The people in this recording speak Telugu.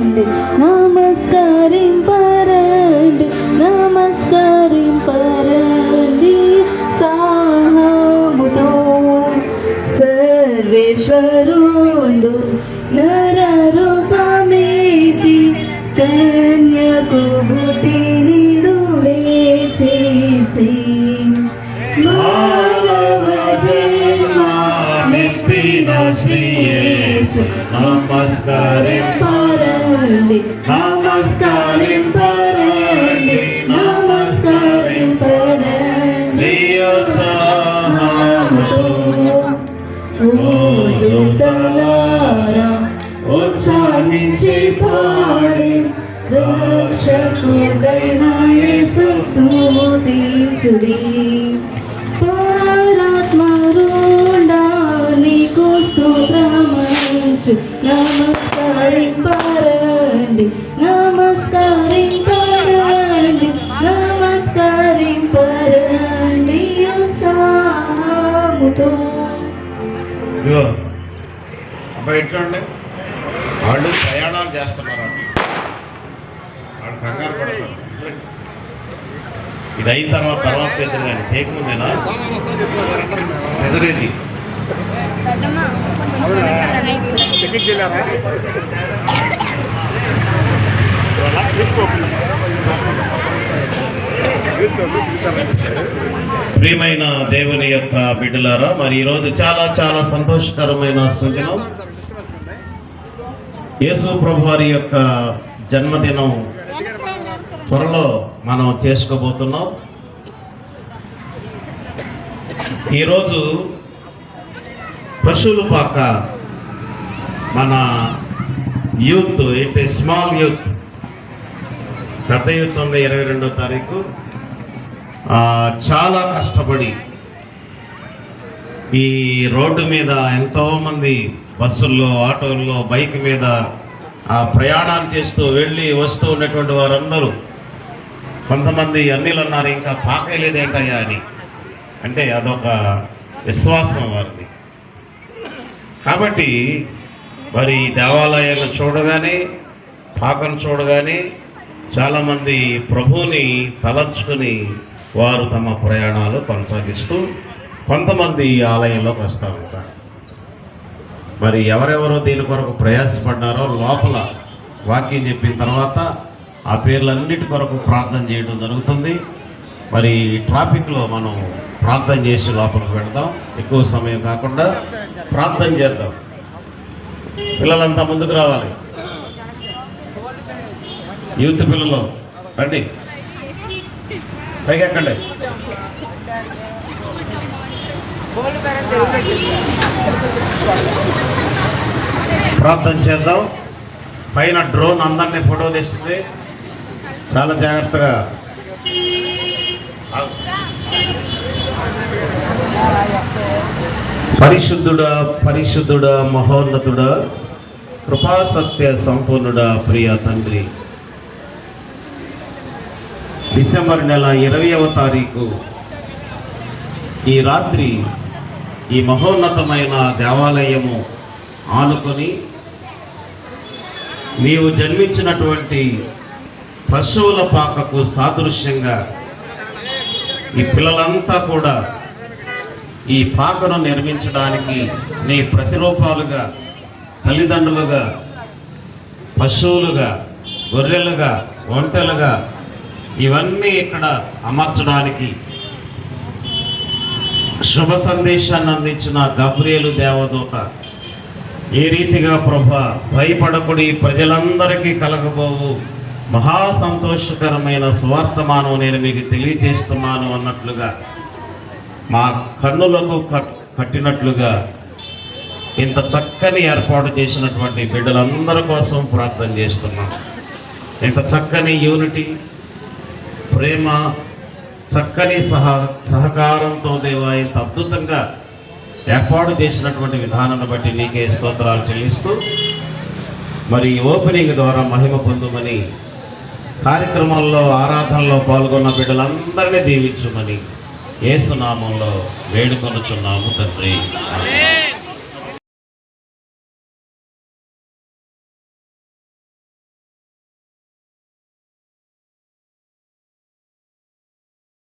నమస్కరింపరండి నమస్కరింపరండి నమస్కరింపరండి సాహముతో సర్వేశ్వరుడు నరూపమేతి కన్యకు బుటిని చేసి Namaskar Namaskar నీ ఉత్సాహముతో ఓదుతలారా ఉత్సాహించి పాడి. రక్షకుడైన యేసు స్తుతించుడి. పరాత్మరుండా నీకు స్తోత్రమంచు. నమస్కరింపరండి నమస్కరింపరండి నమస్కరింపరండి ఉత్సాహముతో. అబ్బాయి చూడండి వాళ్ళు ప్రయాణాలు చేస్తున్నారు వాళ్ళు కంగారు పడతారు. ఇది అయిన తర్వాత తర్వాత కానీ చేయకముందేనా ఎదురేది పెద్దమ్మ ప్రియమైన దేవుని యొక్క బిడ్డలారా మరి ఈరోజు చాలా చాలా సంతోషకరమైన సూచన. యేసు ప్రభు వారి యొక్క జన్మదినం త్వరలో మనం చేసుకోబోతున్నాం. ఈరోజు పశువుల పాక మన యూత్ ఏంటి స్మాల్ యూత్ గత యూత్ ఇరవై రెండో తారీఖు. చాలా కష్టపడి ఈ రోడ్డు మీద ఎంతోమంది బస్సుల్లో ఆటోల్లో బైక్ మీద ఆ ప్రయాణాలు చేస్తూ వెళ్ళి వస్తూ ఉన్నటువంటి వారందరూ కొంతమంది అన్నిలు అన్నారు ఇంకా పాకేలేదేంటయ్యా అని. అంటే అదొక విశ్వాసం వారిది. కాబట్టి మరి దేవాలయాలు చూడగానే పాకను చూడగానే చాలామంది ప్రభువుని తలంచుకుని వారు తమ ప్రయాణాలు కొనసాగిస్తూ కొంతమంది ఈ ఆలయంలోకి వస్తూ ఉంటారు. మరి ఎవరెవరో దీని కొరకు ప్రయాసపడ్డారో లోపల వాక్యం చెప్పిన తర్వాత ఆ పేర్లన్నిటి కొరకు ప్రార్థన చేయడం జరుగుతుంది. మరి ట్రాఫిక్లో మనం ప్రార్థన చేసి లోపలికి వెళదాం. ఎక్కువ సమయం కాకుండా ప్రార్థన చేద్దాం. పిల్లలంతా ముందుకు రావాలి. యూత్ పిల్లలు. రండి. పైకి ఎక్కండి. ప్రార్థన చేద్దాం. పైన డ్రోన్ అందరినీ ఫోటో తీస్తుంది. చాలా జాగ్రత్తగా. పరిశుద్ధుడా పరిశుద్ధుడా మహోన్నతుడా కృపాసత్య సంపూర్ణుడా ప్రియ తండ్రి. డిసెంబర్ నెల ఇరవైవ తారీఖు ఈ రాత్రి ఈ మహోన్నతమైన దేవాలయము ఆనుకొని నీవు జన్మించినటువంటి పశువుల పాకకు సాదృశ్యంగా ఈ పిల్లలంతా కూడా ఈ పాకను నిర్మించడానికి నీ ప్రతిరూపాలుగా తల్లిదండ్రులుగా పశువులుగా గొర్రెలుగా ఒంటెలుగా ఇవన్నీ ఇక్కడ అమర్చడానికి శుభ సందేశాన్ని అందించిన గబ్రియలు దేవదూత. ఏ రీతిగా ప్రభ భయపడకుడి ప్రజలందరికీ కలగబోవు. మహా సంతోషకరమైన స్వార్థమానం నేను మీకు తెలియజేస్తున్నాను అన్నట్లుగా మా కన్నులకు కట్టినట్లుగా ఇంత చక్కని ఏర్పాటు చేసినటువంటి బిడ్డలందరి కోసం ప్రార్థన చేస్తున్నాం. ఇంత చక్కని యూనిటీ ప్రేమ చక్కని సహ సహకారంతో దేవా ఇంత అద్భుతంగా ఏర్పాటు చేసినటువంటి విధానాన్ని బట్టి నీకే స్తోత్రాలు చెల్లిస్తూ మరి ఈ ఓపెనింగ్ ద్వారా మహిమ పొందుమని కార్యక్రమంలో ఆరాధనలో పాల్గొన్న బిడ్డలందరినీ దీవించుమని ఏసునామంలో వేడుకొనుచున్నాము తండ్రి.